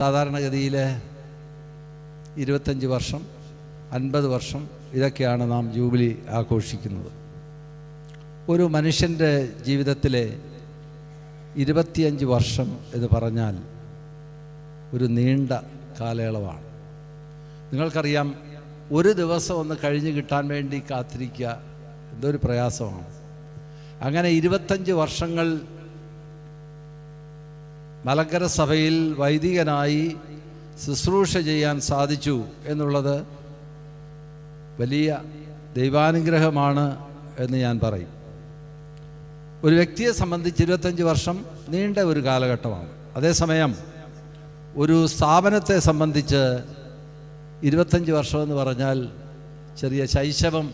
സാധാരണഗതിയിൽ ഇരുപത്തഞ്ച് വർഷം അൻപത് വർഷം ഇതൊക്കെയാണ് നാം ജൂബിലി ആഘോഷിക്കുന്നത്. ഒരു മനുഷ്യന്റെ ജീവിതത്തിലെ ഇരുപത്തിയഞ്ച് വർഷം എന്ന് പറഞ്ഞാൽ ഒരു നീണ്ട കാലയളവാണ്. നിങ്ങൾക്കറിയാം ഒരു ദിവസം ഒന്ന് കഴിഞ്ഞ് കിട്ടാൻ വേണ്ടി കാത്തിരിക്കുക എന്തൊരു പ്രയാസമാണ്. അങ്ങനെ ഇരുപത്തഞ്ച് വർഷങ്ങൾ മലങ്കര സഭയിൽ വൈദികനായി ശുശ്രൂഷ ചെയ്യാൻ സാധിച്ചു എന്നുള്ളത് വലിയ ദൈവാനുഗ്രഹമാണ് എന്ന് ഞാൻ പറയും. ഒരു വ്യക്തിയെ സംബന്ധിച്ച് ഇരുപത്തഞ്ച് വർഷം നീണ്ട ഒരു കാലഘട്ടമാണ്. അതേസമയം ഒരു സ്ഥാപനത്തെ സംബന്ധിച്ച് ഇരുപത്തഞ്ച് വർഷമെന്ന് പറഞ്ഞാൽ ചെറിയ ശൈശവം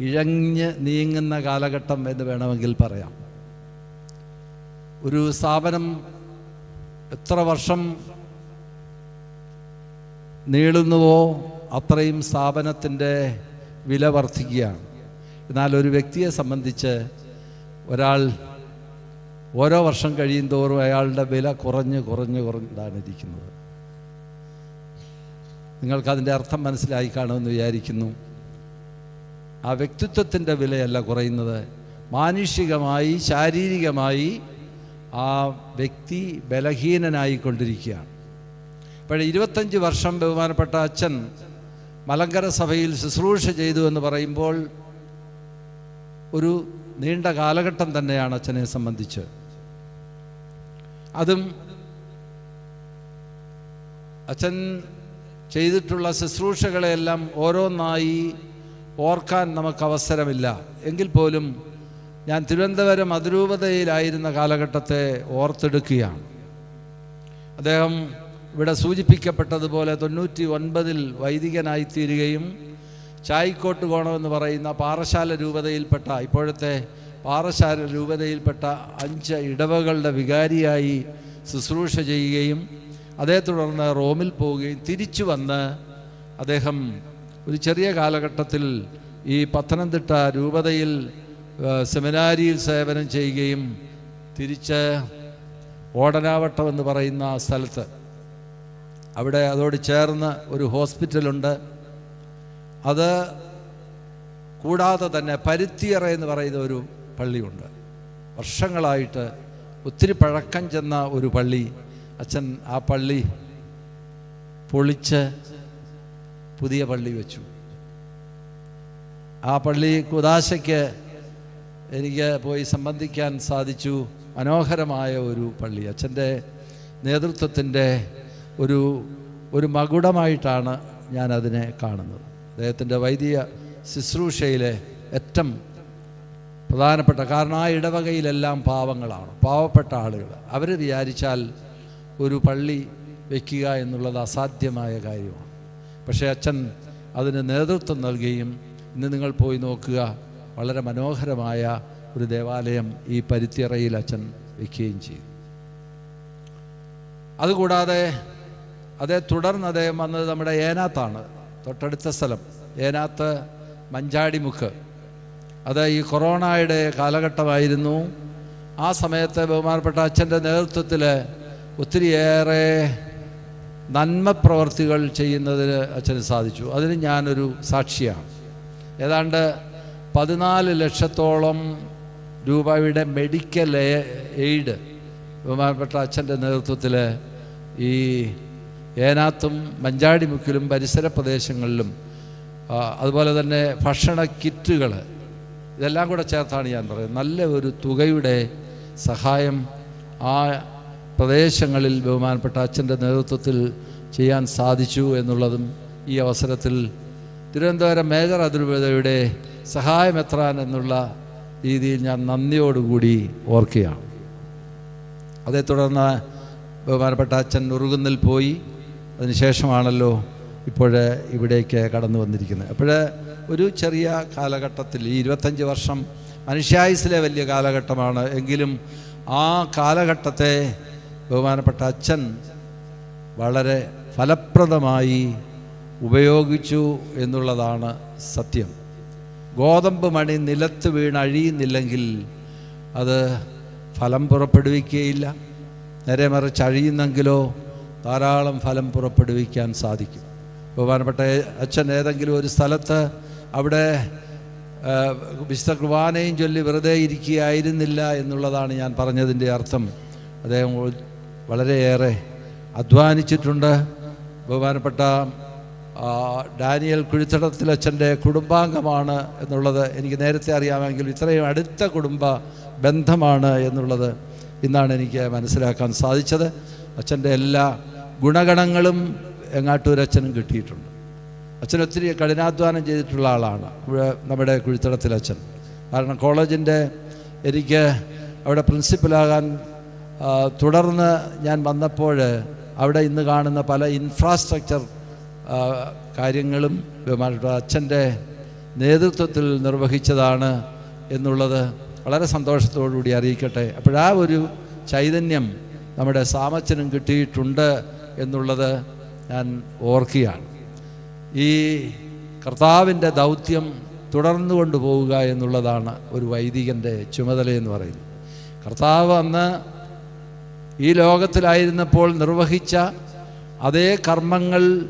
ഇഴഞ്ഞ് നീങ്ങുന്ന കാലഘട്ടം എന്ന് വേണമെങ്കിൽ പറയാം. ഒരു സ്ഥാപനം എത്ര വർഷം നീളുന്നുവോ അത്രയും സ്ഥാപനത്തിന്റെ വില വർദ്ധിക്കുകയാണ്. എന്നാൽ ഒരു വ്യക്തിയെ സംബന്ധിച്ച് ഒരാൾ ഓരോ വർഷം കഴിയും തോറും അയാളുടെ വില കുറഞ്ഞ് കുറഞ്ഞ് കുറഞ്ഞതാണ് ഇരിക്കുന്നത്. നിങ്ങൾക്കതിന്റെ അർത്ഥം മനസ്സിലായി കാണുമെന്ന് വിചാരിക്കുന്നു. ആ വ്യക്തിത്വത്തിന്റെ വിലയല്ല കുറയുന്നത്. മാനുഷികമായി ശാരീരികമായി ആ വ്യക്തി ബലഹീനനായിക്കൊണ്ടിരിക്കുകയാണ്. ഇപ്പോൾ ഇരുപത്തഞ്ച് വർഷം ബഹുമാനപ്പെട്ട അച്ഛൻ മലങ്കര സഭയിൽ ശുശ്രൂഷ ചെയ്തു എന്ന് പറയുമ്പോൾ ഒരു നീണ്ട കാലഘട്ടം തന്നെയാണ് അച്ഛനെ സംബന്ധിച്ച്. അതും അച്ഛൻ ചെയ്തിട്ടുള്ള ശുശ്രൂഷകളെല്ലാം ഓരോന്നായി ഓർക്കാൻ നമുക്ക് അവസരമില്ല. എങ്കിൽ പോലും ഞാൻ തിരുവനന്തപുരം അതിരൂപതയിലായിരുന്ന കാലഘട്ടത്തെ ഓർത്തെടുക്കുകയാണ്. അദ്ദേഹം ഇവിടെ സൂചിപ്പിക്കപ്പെട്ടതുപോലെ തൊണ്ണൂറ്റി ഒൻപതിൽ വൈദികനായിത്തീരുകയും ചായിക്കോട്ട് കോണമെന്ന് പറയുന്ന പാറശാല രൂപതയിൽപ്പെട്ട ഇപ്പോഴത്തെ പാറശാല രൂപതയിൽപ്പെട്ട അഞ്ച് ഇടവകളുടെ വികാരിയായി ശുശ്രൂഷ ചെയ്യുകയും അതേ തുടർന്ന് റോമിൽ പോവുകയും തിരിച്ചു വന്ന് അദ്ദേഹം ഒരു ചെറിയ കാലഘട്ടത്തിൽ ഈ പത്തനംതിട്ട രൂപതയിൽ സെമിനാരിയിൽ സേവനം ചെയ്യുകയും തിരിച്ച് ഓടനാവട്ടം എന്ന് പറയുന്ന സ്ഥലത്ത്. അവിടെ അതോട് ചേർന്ന് ഒരു ഹോസ്പിറ്റലുണ്ട്. അത് കൂടാതെ തന്നെ പരുത്തിയറ എന്ന് പറയുന്ന ഒരു പള്ളിയുണ്ട്. വർഷങ്ങളായിട്ട് ഒത്തിരി പഴക്കം ചെന്ന ഒരു പള്ളി. അച്ഛൻ ആ പള്ളി പൊളിച്ച് പുതിയ പള്ളി വെച്ചു. ആ പള്ളി കുദാശയ്ക്ക് എനിക്ക് പോയി സംബന്ധിക്കാൻ സാധിച്ചു. മനോഹരമായ ഒരു പള്ളി. അച്ഛന്റെ നേതൃത്വത്തിന്റെ ഒരു ഒരു മകുടമായിട്ടാണ് ഞാൻ അതിനെ കാണുന്നത്. അദ്ദേഹത്തിന്റെ വൈദിക ശുശ്രൂഷയിലെ ഏറ്റവും പ്രധാനപ്പെട്ട കാരണം ആ ഇടവകയിലെല്ലാം പാവങ്ങളാണ് പാവപ്പെട്ട ആളുകൾ. അവർ വിചാരിച്ചാൽ ഒരു പള്ളി വയ്ക്കുക എന്നുള്ളത് അസാധ്യമായ കാര്യമാണ്. പക്ഷേ അച്ഛൻ അതിന് നേതൃത്വം നൽകുകയും ഇന്ന് നിങ്ങൾ പോയി നോക്കുക വളരെ മനോഹരമായ ഒരു ദേവാലയം ഈ പരുത്തിയറയിൽ അച്ഛൻ വയ്ക്കുകയും ചെയ്തു. അതുകൂടാതെ അതേ തുടർന്ന് അദ്ദേഹം വന്നത് നമ്മുടെ ഏനാത്താണ് തൊട്ടടുത്ത സ്ഥലം ഏനാത്ത് മഞ്ചാടിമുക്ക്. അത് ഈ കൊറോണയുടെ കാലഘട്ടമായിരുന്നു. ആ സമയത്ത് ബഹുമാനപ്പെട്ട അച്ഛന്റെ നേതൃത്വത്തിൽ ഒത്തിരിയേറെ നന്മ പ്രവർത്തികൾ ചെയ്യുന്നതിന് അച്ഛന് സാധിച്ചു. അതിന് ഞാനൊരു സാക്ഷിയാണ്. ഏതാണ്ട് പതിനാല് ലക്ഷത്തോളം രൂപയുടെ മെഡിക്കൽ എയ്ഡ് ബഹുമാനപ്പെട്ട അച്ഛന്റെ നേതൃത്വത്തിൽ ഈ ഏനാത്തും മഞ്ചാടിമുക്കിലും പരിസര പ്രദേശങ്ങളിലും അതുപോലെ തന്നെ ഭക്ഷണ കിറ്റുകൾ ഇതെല്ലാം കൂടെ ചേർത്താണ് ഞാൻ പറയുന്നത്. നല്ല ഒരു തുകയുടെ സഹായം ആ പ്രദേശങ്ങളിൽ ബഹുമാനപ്പെട്ട അച്ഛന്റെ നേതൃത്വത്തിൽ ചെയ്യാൻ സാധിച്ചു എന്നുള്ളതും ഈ അവസരത്തിൽ തിരുവനന്തപുരം മേജർ അതിരൂപതയുടെ സഹായമെത്രാൻ എന്നുള്ള രീതിയിൽ ഞാൻ നന്ദിയോടുകൂടി ഓർക്കുകയാണ്. അതേ തുടർന്ന് ബഹുമാനപ്പെട്ട അച്ഛൻ ഉറുകുന്നിൽ പോയി. അതിനുശേഷമാണല്ലോ ഇപ്പോൾ ഇവിടേക്ക് കടന്നു വന്നിരിക്കുന്നത്. അപ്പോൾ ഒരു ചെറിയ കാലഘട്ടത്തിൽ ഈ ഇരുപത്തഞ്ച് വർഷം മനുഷ്യായുസിലെ വലിയ കാലഘട്ടമാണ്. എങ്കിലും ആ കാലഘട്ടത്തെ ബഹുമാനപ്പെട്ട അച്ഛൻ വളരെ ഫലപ്രദമായി ഉപയോഗിച്ചു എന്നുള്ളതാണ് സത്യം. ഗോതമ്പ് മണി നിലത്ത് വീണ് അഴിയുന്നില്ലെങ്കിൽ അത് ഫലം പുറപ്പെടുവിക്കുകയില്ല. നേരെ മറിച്ച് അഴിയുന്നെങ്കിലോ ധാരാളം ഫലം പുറപ്പെടുവിക്കാൻ സാധിക്കും. ബഹുമാനപ്പെട്ട അച്ഛൻ ഏതെങ്കിലും ഒരു സ്ഥലത്ത് അവിടെ വിശുദ്ധ കുർബാനയും ചൊല്ലി വെറുതെ ഇരിക്കുകയായിരുന്നില്ല എന്നുള്ളതാണ് ഞാൻ പറഞ്ഞതിന്റെ അർത്ഥം. അദ്ദേഹം വളരെയേറെ അധ്വാനിച്ചിട്ടുണ്ട്. ബഹുമാനപ്പെട്ട ഡാനിയൽ കുഴിത്തടത്തിലച്ഛന്റെ കുടുംബാംഗമാണ് എന്നുള്ളത് എനിക്ക് നേരത്തെ അറിയാമെങ്കിൽ ഇത്രയും അടുത്ത കുടുംബ ബന്ധമാണ് എന്നുള്ളത് ഇന്നാണ് എനിക്ക് മനസ്സിലാക്കാൻ സാധിച്ചത്. അച്ഛന്റെ എല്ലാ ഗുണഗണങ്ങളും എങ്ങാട്ടൂരച്ഛനും കിട്ടിയിട്ടുണ്ട്. അച്ഛൻ ഒത്തിരി കഠിനാധ്വാനം ചെയ്തിട്ടുള്ള ആളാണ് നമ്മുടെ കുഴിത്തടത്തിൽ അച്ഛൻ. കാരണം കോളേജിന്റെ എനിക്ക് അവിടെ പ്രിൻസിപ്പലാകാൻ തുടർന്ന് ഞാൻ വന്നപ്പോൾ അവിടെ ഇന്ന് കാണുന്ന പല ഇൻഫ്രാസ്ട്രക്ചർ കാര്യങ്ങളും ബഹുമാനപ്പെട്ട അച്ഛന്റെ നേതൃത്വത്തിൽ നിർവഹിച്ചതാണ് എന്നുള്ളത് വളരെ സന്തോഷത്തോടുകൂടി അറിയിക്കട്ടെ. അപ്പോഴാ ഒരു ചൈതന്യം നമ്മുടെ സാമച്ചനും കിട്ടിയിട്ടുണ്ട് എന്നുള്ളത് ഞാൻ ഓർക്കുകയാണ്. ഈ കർത്താവിന്റെ ദൗത്യം തുടർന്നു കൊണ്ടുപോവുക എന്നുള്ളതാണ് ഒരു വൈദികന്റെ ചുമതല എന്ന് പറയുന്നത്. കർത്താവ് അന്ന് ഈ ലോകത്തിലായിരുന്നപ്പോൾ നിർവഹിച്ച അതേ കർമ്മങ്ങൾ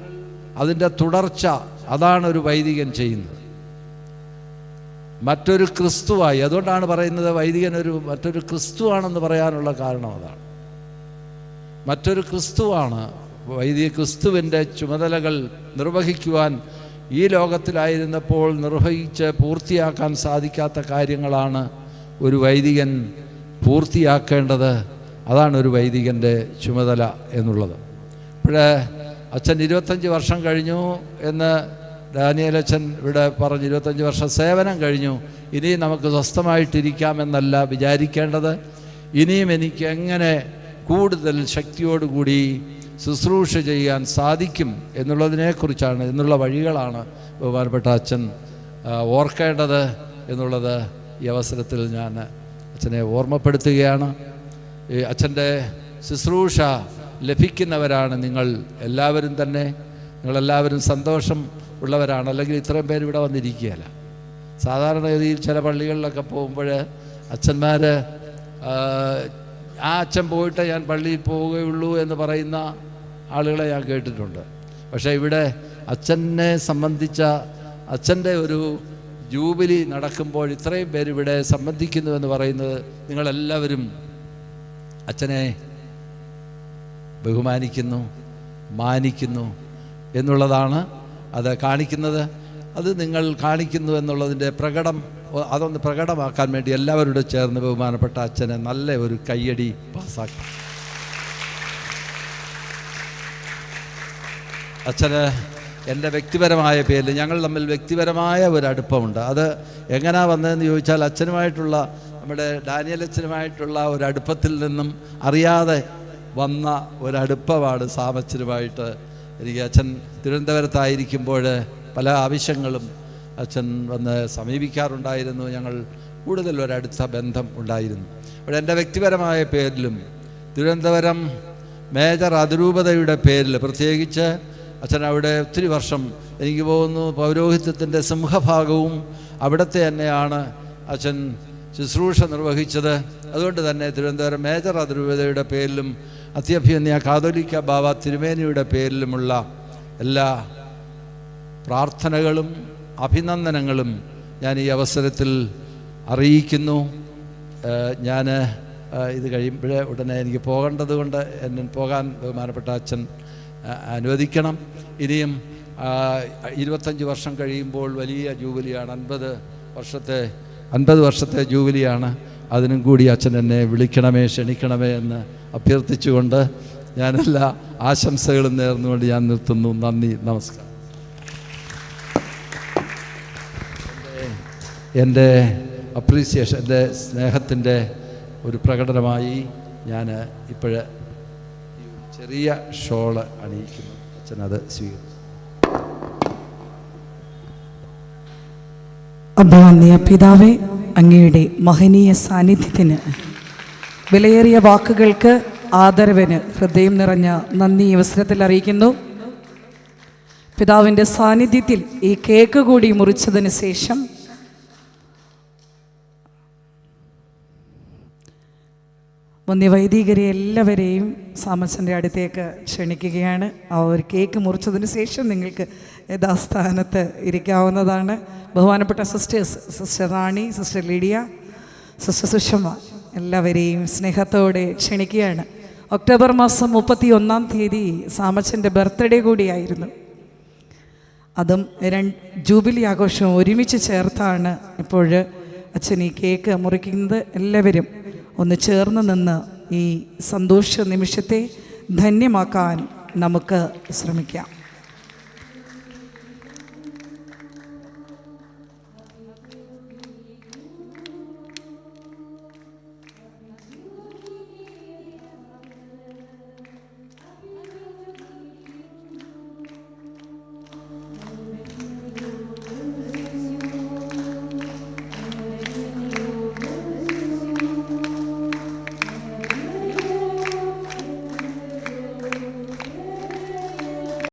അതിന്റെ തുടർച്ച അതാണ് ഒരു വൈദികൻ ചെയ്യുന്നത്. മറ്റൊരു ക്രിസ്തുവായി അതുകൊണ്ടാണ് പറയുന്നത് വൈദികൻ ഒരു മറ്റൊരു ക്രിസ്തുവാണെന്ന് പറയാനുള്ള കാരണം അതാണ്. മറ്റൊരു ക്രിസ്തുവാണ് വൈദിക ക്രിസ്തുവിന്റെ ചുമതലകൾ നിർവഹിക്കുവാൻ ഈ ലോകത്തിലായിരുന്നപ്പോൾ നിർവഹിച്ച് പൂർത്തിയാക്കാൻ സാധിക്കാത്ത കാര്യങ്ങളാണ് ഒരു വൈദികൻ പൂർത്തിയാക്കേണ്ടത്. അതാണ് ഒരു വൈദികന്റെ ചുമതല എന്നുള്ളത്. ഇപ്പോഴേ അച്ഛൻ ഇരുപത്തഞ്ച് വർഷം കഴിഞ്ഞു എന്ന് ഡാനിയൽ അച്ഛൻ ഇവിടെ പറഞ്ഞു. ഇരുപത്തഞ്ച് വർഷം സേവനം കഴിഞ്ഞു. ഇനി നമുക്ക് സ്വസ്ഥമായിട്ടിരിക്കാമെന്നല്ല വിചാരിക്കേണ്ടത്. ഇനിയും എനിക്ക് എങ്ങനെ കൂടുതൽ ശക്തിയോടുകൂടി ശുശ്രൂഷ ചെയ്യാൻ സാധിക്കും എന്നുള്ളതിനെക്കുറിച്ചാണ് എന്നുള്ള വഴികളാണ് ബഹുമാനപ്പെട്ട അച്ഛൻ ഓർക്കേണ്ടത് എന്നുള്ളത് ഈ അവസരത്തിൽ ഞാൻ അച്ഛനെ ഓർമ്മപ്പെടുത്തുകയാണ്. ഈ അച്ഛന്റെ ശുശ്രൂഷ ലഭിക്കുന്നവരാണ് നിങ്ങൾ. എല്ലാവരും തന്നെ നിങ്ങളെല്ലാവരും സന്തോഷം ഉള്ളവരാണ്. അല്ലെങ്കിൽ ഇത്രയും പേര് ഇവിടെ വന്നിരിക്കുകയല്ല. സാധാരണഗതിയിൽ ചില പള്ളികളിലൊക്കെ പോകുമ്പോൾ അച്ഛന്മാർ ആ അച്ഛൻ പോയിട്ട് ഞാൻ പള്ളിയിൽ പോവുകയുള്ളൂ എന്ന് പറയുന്ന ആളുകളെ ഞാൻ കേട്ടിട്ടുണ്ട്. പക്ഷേ ഇവിടെ അച്ഛനെ സംബന്ധിച്ച അച്ഛന്റെ ഒരു ജൂബിലി നടക്കുമ്പോൾ ഇത്രയും പേര് ഇവിടെ സംബന്ധിക്കുന്നു എന്ന് പറയുന്നത് നിങ്ങളെല്ലാവരും അച്ഛനെ ബഹുമാനിക്കുന്നു മാനിക്കുന്നു എന്നുള്ളതാണ് അത് കാണിക്കുന്നത്. അത് നിങ്ങൾ കാണിക്കുന്നു എന്നുള്ളതിന്റെ പ്രകടം അതൊന്ന് പ്രകടമാക്കാൻ വേണ്ടി എല്ലാവരോടും ചേർന്ന് ബഹുമാനപ്പെട്ട അച്ഛനെ നല്ല ഒരു കയ്യടി പാസ്സാക്കി. അച്ഛന് എന്റെ വ്യക്തിപരമായ പേരിൽ ഞങ്ങൾ തമ്മിൽ വ്യക്തിപരമായ ഒരു അടുപ്പമുണ്ട്. അത് എങ്ങനെയാ വന്നതെന്ന് ചോദിച്ചാൽ അച്ഛനുമായിട്ടുള്ള നമ്മുടെ ഡാനിയൽ അച്ഛനുമായിട്ടുള്ള ഒരു അടുപ്പത്തിൽ നിന്നും അറിയാതെ വന്ന ഒരടുപ്പമാണ് സാമച്ചനുമായിട്ട് എനിക്ക് അച്ഛൻ തിരുവനന്തപുരത്തായിരിക്കുമ്പോൾ പല ആവശ്യങ്ങളും അച്ഛൻ വന്ന് സമീപിക്കാറുണ്ടായിരുന്നു. ഞങ്ങൾ കൂടുതൽ ഒരടുത്ത ബന്ധം ഉണ്ടായിരുന്നു. അവിടെ എന്റെ വ്യക്തിപരമായ പേരിലും തിരുവനന്തപുരം മേജർ അതിരൂപതയുടെ പേരിൽ പ്രത്യേകിച്ച് അച്ഛൻ അവിടെ ഒത്തിരി വർഷം എനിക്ക് പോകുന്നു പൗരോഹിത്യത്തിന്റെ സിംഹഭാഗവും അവിടുത്തെ തന്നെയാണ് അച്ഛൻ ശുശ്രൂഷ നിർവഹിച്ചത്. അതുകൊണ്ട് തന്നെ തിരുവനന്തപുരം മേജർ അതിരൂപതയുടെ പേരിലും അത്യഭ്യന്യ കാതോലിക്ക ബാബ തിരുമേനിയുടെ പേരിലുമുള്ള എല്ലാ പ്രാർത്ഥനകളും അഭിനന്ദനങ്ങളും ഞാൻ ഈ അവസരത്തിൽ അറിയിക്കുന്നു. ഞാൻ ഇത് കഴിയുമ്പോഴേ ഉടനെ എനിക്ക് പോകേണ്ടത് കൊണ്ട് എന്നെ പോകാൻ ബഹുമാനപ്പെട്ട അച്ഛൻ അനുവദിക്കണം. ഇനിയും ഇരുപത്തഞ്ച് വർഷം കഴിയുമ്പോൾ വലിയ ജൂബിലിയാണ് അൻപത് വർഷത്തെ അൻപത് വർഷത്തെ ജൂബിലിയാണ്. അതിനും കൂടി അച്ഛൻ എന്നെ വിളിക്കണമേ ക്ഷണിക്കണമേ എന്ന് അഭ്യർത്ഥിച്ചുകൊണ്ട് ഞാനെല്ലാ ആശംസകളും നേർന്നുകൊണ്ട് ഞാൻ നിർത്തുന്നു. നന്ദി നമസ്കാരം. എന്റെ അപ്രീസിയേഷൻ എന്റെ സ്നേഹത്തിന്റെ ഒരു പ്രകടനമായി ഞാൻ ഇപ്പോഴ് ചെറിയ ഷോൾ അണിയിക്കുന്നു. അച്ഛൻ അത് സ്വീകരിച്ചു. അഭിവന്യ പിതാവേ അങ്ങയുടെ മഹനീയ സാന്നിധ്യത്തിന് വിലയേറിയ വാക്കുകൾക്ക് ആദരവിന് ഹൃദയം നിറഞ്ഞ നന്ദി അവസരത്തിൽ അറിയിക്കുന്നു. പിതാവിന്റെ സാന്നിധ്യത്തിൽ ഈ കേക്ക് കൂടി മുറിച്ചതിന് ശേഷം വന്യവൈദികരെ എല്ലാവരെയും സാമച്ചന്റെ അടുത്തേക്ക് ക്ഷണിക്കുകയാണ്. ആ ഒരു കേക്ക് മുറിച്ചതിന് ശേഷം നിങ്ങൾക്ക് യഥാസ്ഥാനത്ത് ഇരിക്കാവുന്നതാണ്. ബഹുമാനപ്പെട്ട sisters sister Rani sister Lydia sister Sushama എല്ലാവരെയും സ്നേഹത്തോടെ ക്ഷണിക്കുകയാണ്. ഒക്ടോബർ മാസം മുപ്പത്തി ഒന്നാം തീയതി സാമച്ചന്റെ ബർത്ത്ഡേ കൂടിയായിരുന്നു. അതും രണ്ട് ജൂബിലി ആഘോഷവും ഒരുമിച്ച് ചേർത്താണ് ഇപ്പോൾ അച്ഛൻ ഈ കേക്ക് മുറിക്കുന്നത്. എല്ലാവരും ഒന്ന് ചേർന്ന് നിന്ന് ഈ സന്തോഷ നിമിഷത്തെ ധന്യമാക്കാൻ നമുക്ക് ശ്രമിക്കാം.